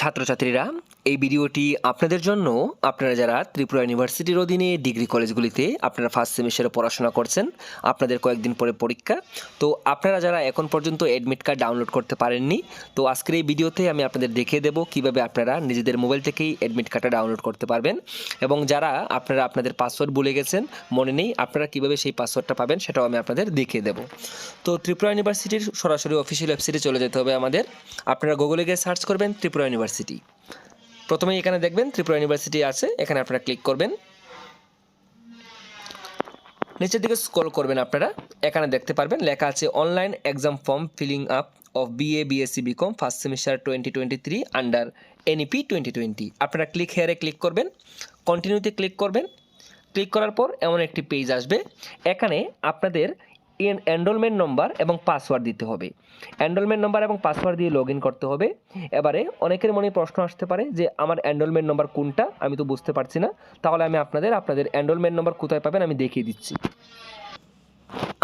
ছাত্রছাত্রীরা, এই ভিডিওটি আপনাদের জন্য আপনারা যারা ত্রিপুরা ইউনিভার্সিটির অধীনে ডিগ্রি কলেজগুলিতে আপনারা ফার্স্ট সেমিস্টারে পড়াশোনা করছেন, আপনাদের কয়েকদিন পরে পরীক্ষা। তো আপনারা যারা এখন পর্যন্ত অ্যাডমিট কার্ড ডাউনলোড করতে পারেননি, তো আজকের এই ভিডিওতে আমি আপনাদের দেখিয়ে দেবো কীভাবে আপনারা নিজেদের মোবাইল থেকেই অ্যাডমিট কার্ডটা ডাউনলোড করতে পারবেন এবং যারা আপনারা আপনাদের পাসওয়ার্ড ভুলে গেছেন, মনে নেই আপনারা কীভাবে সেই পাসওয়ার্ডটা পাবেন, সেটাও আমি আপনাদের দেখিয়ে দেবো। তো ত্রিপুরা ইউনিভার্সিটির সরাসরি অফিসিয়াল ওয়েবসাইটে চলে যেতে হবে আমাদের। আপনারা গুগলে গিয়ে সার্চ করবেন ত্রিপুরা ইউনিভার্সিটি। প্রথমে এখানে দেখবেন ত্রিপুরা ইউনিভার্সিটি আছে, এখানে আপনারা ক্লিক করবেন। নিচের দিকে স্ক্রল করবেন আপনারা, এখানে দেখতে পারবেন লেখা আছে online exam form filling up of BA BSc BCom first semester twenty twenty three under NEP twenty twenty আপনারা ক্লিক হেয়ারে ক্লিক করবেন কন্টিনিউতে ক্লিক করবেন। ক্লিক করার পর এমন একটি পেজ আসবে, এখানে আপনাদের এনরোলমেন্ট নম্বর এবং পাসওয়ার্ড দিতে হবে। এনরোলমেন্ট নম্বর এবং পাসওয়ার্ড দিয়ে লগ করতে হবে। এবারে অনেকের মনে প্রশ্ন আসতে পারে যে, আমার এনরোলমেন্ট নম্বর কোনটা? আমি তো বুঝতে পারছি না। তাহলে আমি আপনাদের আপনাদের এনরোলমেন্ট নম্বর কোথায় পাবেন আমি দেখিয়ে দিচ্ছি।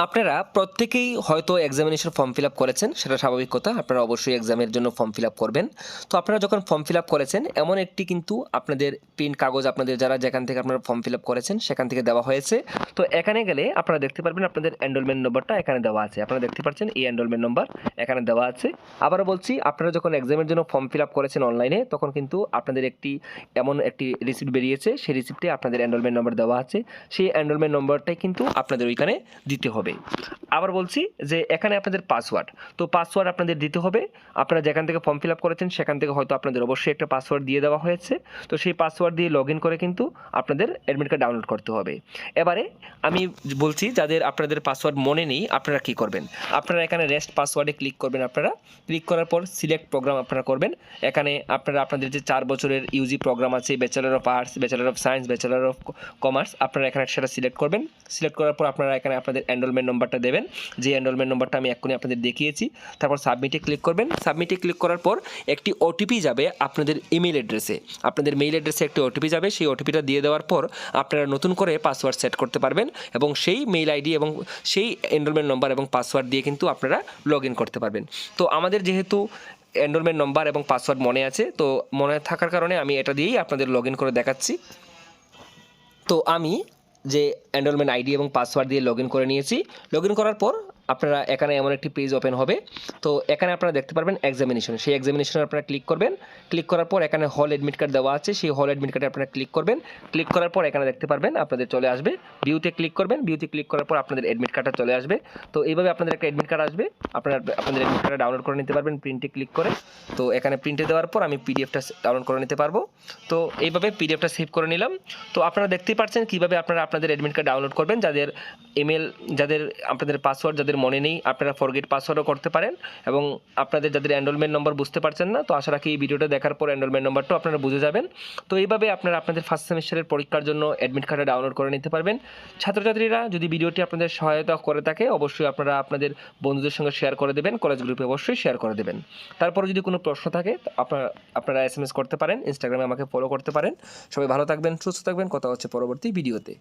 আপনারা প্রত্যেকেই হয়তো এক্সামিনেশন ফর্ম ফিল আপ করেছেন, সেটা স্বাভাবিক কথা, আপনারা অবশ্যই এক্সামের জন্য ফর্ম ফিল আপ করবেন। তো আপনারা যখন ফর্ম ফিল আপ করেছেন, এমন একটি কিন্তু আপনাদের প্রিন্ট কাগজ আপনাদের যারা যেখান থেকে আপনারা ফর্ম ফিল আপ করেছেন, সেখান থেকে দেওয়া হয়েছে। তো এখানে গেলে আপনারা দেখতে পারবেন আপনাদের এনরোলমেন্ট নম্বরটা এখানে দেওয়া আছে। আপনারা দেখতে পাচ্ছেন এই এনরোলমেন্ট নম্বর এখানে দেওয়া আছে। আবারও বলছি, আপনারা যখন এক্সামের জন্য ফর্ম ফিল আপ করেছেন অনলাইনে তখন কিন্তু আপনাদের একটি, এমন একটি রিসিপ্ট বেরিয়েছে, সেই রিসিপ্টে আপনাদের এনরোলমেন্ট নম্বর দেওয়া আছে। সেই এনরোলমেন্ট নম্বরটাই কিন্তু আপনাদের ওইখানে দিতে হবে। আবার বলছি যে এখানে আপনাদের পাসওয়ার্ড তো পাসওয়ার্ড আপনাদের দিতে হবে। আপনারা যেখান থেকে ফর্ম ফিল আপ করেছেন, সেখান থেকে হয়তো আপনাদের অবশ্যই একটা পাসওয়ার্ড দিয়ে দেওয়া হয়েছে। তো সেই পাসওয়ার্ড দিয়ে লগ করে কিন্তু আপনাদের অ্যাডমিট কার্ড ডাউনলোড করতে হবে। এবারে আমি বলছি, যাদের আপনাদের পাসওয়ার্ড মনে নেই, আপনারা কী করবেন? আপনারা এখানে রেস্ট পাসওয়ার্ডে ক্লিক করবেন আপনারা। ক্লিক করার পর সিলেক্ট প্রোগ্রাম আপনারা করবেন। এখানে আপনারা আপনাদের যে চার বছরের ইউজি প্রোগ্রাম আছে bachelor of arts bachelor of science bachelor of commerce আপনারা এখানে সেটা সিলেক্ট করবেন। সিলেক্ট করার পর আপনারা এখানে আপনাদের এনরোলমেন্ট নম্বরটা দেবেন। যে এনরোলমেন্ট নম্বরটা আমি এক্ষুনি আপনাদের দেখিয়েছি। তারপর সাবমিটে ক্লিক করবেন। সাবমিটে ক্লিক করার পর একটি ওটিপি যাবে আপনাদের ইমেল অ্যাড্রেসে আপনাদের মেইল অ্যাড্রেসে একটি ওটিপি যাবে। সেই ওটিপিটা দিয়ে দেওয়ার পর আপনারা নতুন করে পাসওয়ার্ড সেট করতে পারবেন এবং সেই মেইল আইডি এবং সেই এনরোলমেন্ট নম্বর এবং পাসওয়ার্ড দিয়ে কিন্তু আপনারা লগ করতে পারবেন। তো আমাদের যেহেতু এনরোলমেন্ট নম্বর এবং পাসওয়ার্ড মনে আছে, তো মনে থাকার কারণে আমি এটা দিয়েই আপনাদের লগ করে দেখাচ্ছি। তো আমি যে এনরোলমেন্ট আইডি এবং পাসওয়ার্ড দিয়ে লগ করে নিয়েছি। লগ করার পর আপনারা এখানে এমন একটি পেজ ওপেন হবে। তো এখানে আপনারা দেখতে পারবেন এক্সামিনেশন সেই এক্সামিনেশনে আপনারা ক্লিক করবেন। ক্লিক করার পর এখানে হল অ্যাডমিট কার্ড দেওয়া আছে। সেই হল অ্যাডমিট কার্ডে আপনারা ক্লিক করবেন। ক্লিক করার পর এখানে দেখতে পারবেন আপনাদের চলে আসবে। ভিউতে ক্লিক করবেন। ভিউতে ক্লিক করার পর আপনাদের অ্যাডমিট কার্ডটা চলে আসবে। তো এইভাবে আপনাদের একটা অ্যাডমিট কার্ড আসবে। আপনারা, আপনাদের অ্যাডমিট কার্ডটা ডাউনলোড করে নিতে পারবেন প্রিন্টে ক্লিক করে। তো এখানে প্রিন্টে দেওয়ার পর আমি পিডিএফটা ডাউনলোড করে নিতে পারব। তো এইভাবে পিডিএফটা সেভ করে নিলাম। তো আপনারা দেখতেই পাচ্ছেন কীভাবে আপনারা আপনাদের অ্যাডমিট কার্ড ডাউনলোড করবেন। যাদের ইমেল যাদের আপনাদের পাসওয়ার্ড যাদের মনে নেই, আপনারা ফরগেট পাসওয়ার্ডও করতে পারেন এবং আপনাদের যাদের এনরোলমেন্ট নম্বর বুঝতে পারছেন না, তো আশা রাখি এই ভিডিওটা দেখার পর এনরোলমেন্ট নম্বরটাও আপনারা বুঝে যাবেন। তো এইভাবে আপনারা আপনাদের ফার্স্ট সেমিস্টারের পরীক্ষার জন্য অ্যাডমিট কার্ডটা ডাউনলোড করে নিতে পারবেন। ছাত্রছাত্রীরা যদি ভিডিওটি আপনাদের সহায়তা করে থাকে, অবশ্যই আপনারা আপনাদের বন্ধুদের সঙ্গে শেয়ার করে দেবেন কলেজ গ্রুপে অবশ্যই শেয়ার করে দেবেন। তারপরে যদি কোনো প্রশ্ন থাকে আপনারা আপনারা এস করতে পারেন ইনস্টাগ্রামে আমাকে ফলো করতে পারেন। সবাই ভালো থাকবেন, সুস্থ থাকবেন, কথা হচ্ছে পরবর্তী ভিডিওতে।